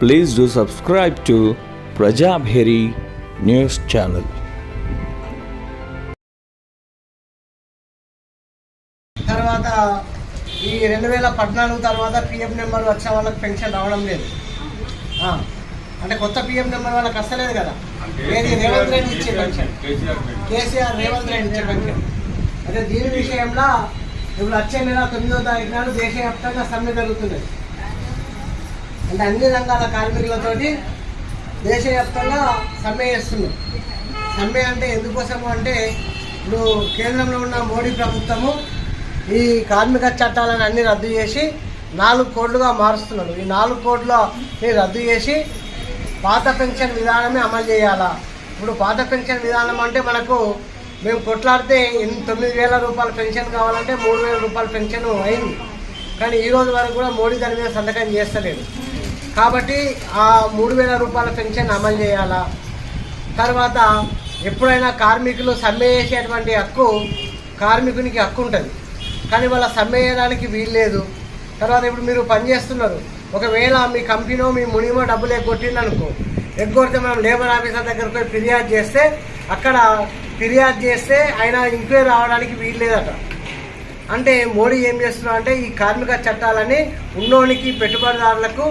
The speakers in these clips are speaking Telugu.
Please do subscribe to Prajabheri News Channel. తర్వాత ఈ రెండు వేల పద్నాలుగు తర్వాత పిఎఫ్ నెంబర్ వచ్చిన వాళ్ళకి పెన్షన్ రావడం లేదు. ఆ, అంటే కొత్త పిఎఫ్ నెంబర్ వాళ్ళకి వస్తలేదు కదా. ఏది రేవంత్ రెడ్డి ఇచ్చే పెన్షన్. కేసీఆర్ రేవంత్ రెడ్డి ఇచ్చే పెన్షన్. అదే దీని విషయంలో ఇప్పుడు వచ్చే నెల తొమ్మిదో తారీఖు నాడు దేశవ్యాప్తంగా సమ్మె జరుగుతున్నది. అంటే అన్ని రంగాల కార్మికులతోటి దేశవ్యాప్తంగా సమ్మె చేస్తున్నాం. సమ్మె అంటే ఎందుకోసము అంటే ఇప్పుడు కేంద్రంలో ఉన్న మోడీ ప్రభుత్వము ఈ కార్మిక చట్టాలను అన్ని రద్దు చేసి నాలుగు కోట్లుగా మారుస్తున్నారు. ఈ నాలుగు కోట్లని రద్దు చేసి పాత పెన్షన్ విధానమే అమలు చేయాలా? ఇప్పుడు పాత పెన్షన్ విధానం అంటే మనకు మేము కొట్లాడితే తొమ్మిది వేల రూపాయల పెన్షన్ కావాలంటే మూడు వేల రూపాయల పెన్షన్ అయింది. కానీ ఈ రోజు వరకు కూడా మోడీ దాని మీద సంతకం చేస్తలేదు. కాబట్టి ఆ మూడు వేల రూపాయల పెన్షన్ అమలు చేయాలా? తర్వాత ఎప్పుడైనా కార్మికులు సమ్మె చేసేటువంటి హక్కు కార్మికునికి హక్కు ఉంటుంది. కానీ వాళ్ళ సమ్మె చేయడానికి వీల్లేదు తర్వాత ఇప్పుడు మీరు పని చేస్తున్నారు. ఒకవేళ మీ కంపెనీలో మీ మునిమో డబ్బులు ఎగ్గొట్టింది అనుకో ఎగ్గొడితే మనం లేబర్ ఆఫీసర్ దగ్గరకు పోయి ఫిర్యాదు చేస్తే అక్కడ ఫిర్యాదు చేస్తే ఆయన ఇంక్వైరీ రావడానికి వీల్లేదట అంటే మోడీ ఏం చేస్తున్నావు అంటే ఈ కార్మిక చట్టాలని ఉన్నోనికి పెట్టుబడిదారులకు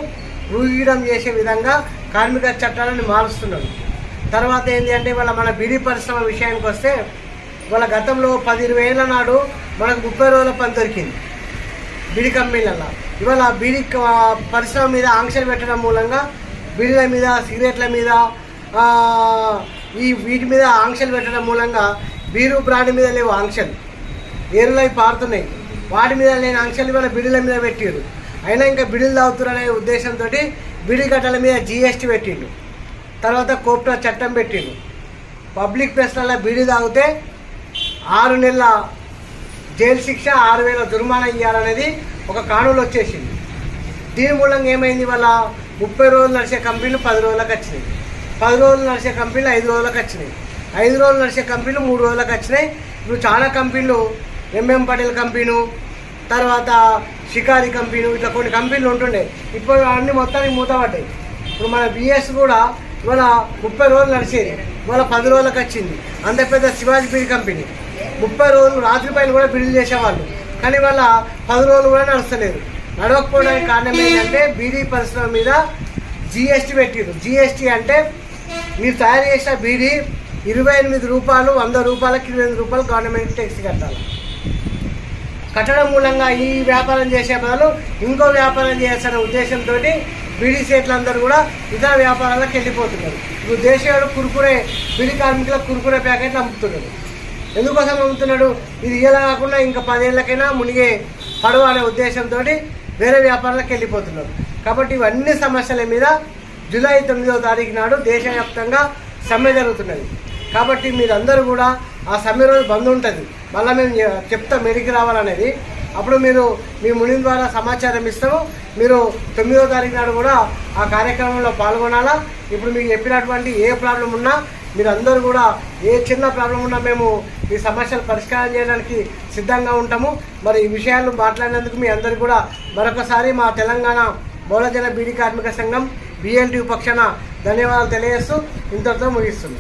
ఊగిడం చేసే విధంగా కార్మిక చట్టాలను మారుస్తున్నారు. తర్వాత ఏంటి అంటే వాళ్ళ మన బిడి పరిశ్రమ విషయానికి వస్తే వాళ్ళ గతంలో పది ఇరవై ఏళ్ళ నాడు మనకు ముప్పై రోజుల పని దొరికింది. బిడి కంపెనీలలో ఇవాళ బిడి పరిశ్రమ మీద ఆంక్షలు పెట్టడం మూలంగా బిడిల మీద సిగరెట్ల మీద ఈ వీటి మీద ఆంక్షలు పెట్టడం మూలంగా బీరు బ్రాండ్ మీద లేవు ఆంక్షలు. ఏరులవి పారుతున్నాయి. వాటి మీద లేని ఆంక్షలు ఇవాళ బిడిల మీద పెట్టారు అయినా ఇంకా బిడిలు తాగుతారనే ఉద్దేశంతో బిడి గట్టల మీద జిఎస్టీ పెట్టిండు. తర్వాత కోప్టా చట్టం పెట్టిండు. పబ్లిక్ ప్లేస్లలో బిడి తాగితే ఆరు నెలల జైలు శిక్ష ఆరు వేల దుర్మానం ఇవ్వాలనేది ఒక కానూలు వచ్చేసింది. దీని మూలంగా ఏమైంది వాళ్ళ ముప్పై రోజులు నడిచే కంపెనీలు పది రోజులకు వచ్చినాయి. పది రోజులు నడిచే కంపెనీలు ఐదు రోజులకు వచ్చినాయి. ఐదు రోజులు నడిచే కంపెనీలు మూడు రోజులకు వచ్చినాయి. ఇప్పుడు చాలా కంపెనీలు ఎంఎం పటేల్ కంపెనీ తర్వాత షికారి కంపెనీలు ఇట్లా కొన్ని కంపెనీలు ఉంటుండే. ఇప్పుడు అన్ని మొత్తానికి మూతపడ్డాయి. ఇప్పుడు మన బిఎస్ కూడా ఇవాళ ముప్పై రోజులు నడిచేది. ఇవాళ పది రోజులకు వచ్చింది. అంత పెద్ద శివాజీ బీడి కంపెనీ. ముప్పై రోజులు రాత్రి పైన కూడా బిల్లు చేసేవాళ్ళు. కానీ వాళ్ళ పది రోజులు కూడా నడుస్తలేదు. నడవకపోవడానికి కారణం ఏంటంటే బీడీ పరిశ్రమ మీద జిఎస్టీ పెట్టారు జిఎస్టీ అంటే మీరు తయారు చేసిన బీడీ ఇరవై ఎనిమిది రూపాయలు వంద రూపాయలకి ఇరవై ఎనిమిది రూపాయలు గవర్నమెంట్ ట్యాక్స్ కట్టాలి. కట్టడం మూలంగా ఈ వ్యాపారం చేసే బదులు ఇంకో వ్యాపారం చేయాల్సిన ఉద్దేశంతో బీడీ సేట్లందరూ కూడా ఇతర వ్యాపారాలకు వెళ్ళిపోతున్నారు. ఇప్పుడు దేశీయుడు కురుకురే బీడీ కార్మికులకు కురుకురే ప్యాకెట్లు అమ్ముతున్నాడు ఎందుకోసం అమ్ముతున్నాడు? ఇది ఇలా కాకుండా ఇంకా పదేళ్ళకైనా మునిగే పడవ అనే ఉద్దేశంతో వేరే వ్యాపారాలకు వెళ్ళిపోతున్నారు. కాబట్టి ఇవన్నీ సమస్యల మీద జూలై తొమ్మిదవ తారీఖు నాడు దేశవ్యాప్తంగా సమ్మె జరుగుతున్నది. కాబట్టి మీరందరూ కూడా ఆ సమ్మె రోజు బంద్ ఉంటుంది మళ్ళీ మేము చెప్తాం మెడికి రావాలనేది. అప్పుడు మీరు మీ ముని ద్వారా సమాచారం ఇస్తాము. మీరు తొమ్మిదో తారీఖు నాడు కూడా ఆ కార్యక్రమంలో పాల్గొనాలా. ఇప్పుడు మీకు చెప్పినటువంటి ఏ ప్రాబ్లం ఉన్నా మీరు అందరూ కూడా ఏ చిన్న ప్రాబ్లం ఉన్నా మేము ఈ సమస్యలు పరిష్కారం చేయడానికి సిద్ధంగా ఉంటాము. మరి ఈ విషయాలు మాట్లాడినందుకు మీ అందరు కూడా మరొకసారి మా తెలంగాణ బహుళజన బీడీ కార్మిక సంఘం బిఎల్టీ పక్షాన ధన్యవాదాలు తెలియజేస్తూ ఇంతటితో ముగిస్తుంది